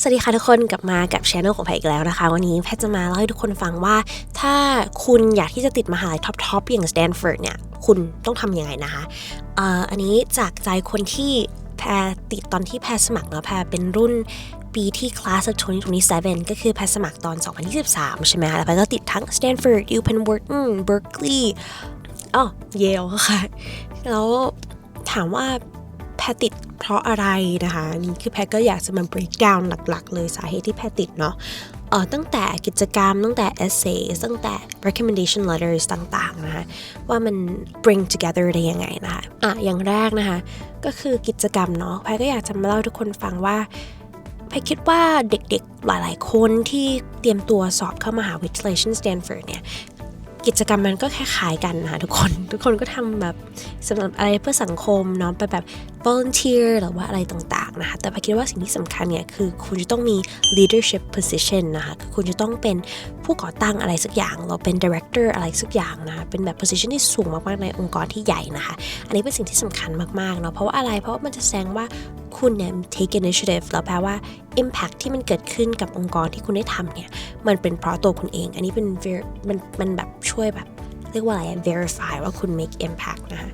สวัสดีค่ะทุกคนกลับมากับช anel ของแพรอีกแล้วนะคะ วันนี้แพทย์จะมาเล่าให้ทุกคนฟังว่า ถ้าคุณอยากที่จะติดมหาลัยท็อปๆอย่างสแตนฟอร์ดเนี่ย คุณต้องทำยังไงนะคะเอ่ออันนี้จากใจคนที่แพรติดตอนที่แพรสมัครเนาะแพรเป็นรุ่นปีที่ class of 2027ก็คือแพรสมัครตอน 2023 ใช่ไหมคะแล้วแพรก็ติดทั้ง Stanford, UPenn, Wharton, Berkeley อ๋อ Yale ค่ะ แล้วถามว่า แพรติดเพราะอะไรนะคะนี่คือแพรก็อยากจะมา break down หลักๆ เลยสาเหตุที่แพรติดเนาะเออตั้งแต่กิจกรรมตั้งแต่ essay ตั้งแต่ recommendation letters ต่างๆนะคะว่ามัน bring together ได้ยังไงนะคะอะอย่างแรกนะคะก็คือกิจกรรมเนาะแพรก็อยากจะมาเล่าทุกคนฟังว่าแพคิดว่าเด็กๆ หลายๆ คนที่เตรียมตัวสอบเข้ามหาวิทยาลัยเช่นสแตนฟอร์ดเนี่ย กิจกรรมมันก็คล้ายๆกันนะคะทุกคน ทุกคนก็ทำแบบสำหรับอะไรเพื่อสังคมเนาะไปแบบ volunteer หรือว่าอะไรต่างๆนะคะแต่พาคิดว่าสิ่งที่สำคัญเนี่ยคือคุณจะต้องมี leadership position นะคะคือคุณจะต้องเป็นผู้ก่อตั้งอะไรสักอย่าง เราเป็น director อะไรสักอย่างนะคะเป็นแบบ position ที่สูงมากๆในองค์กรที่ใหญ่นะคะ อันนี้เป็นสิ่งที่สำคัญมากๆเนาะเพราะว่าอะไรเพราะว่ามันจะแสดงว่า คุณเนี่ย take initiative แล้วแปลว่า impact ที่มันเกิดขึ้นกับองค์กรที่คุณได้ทำเนี่ย มันเป็นเพราะตัวคุณเอง อันนี้เป็น ver- มันมันแบบช่วยแบบ เรียกว่าอะไร verify ว่าคุณ make impact นะคะ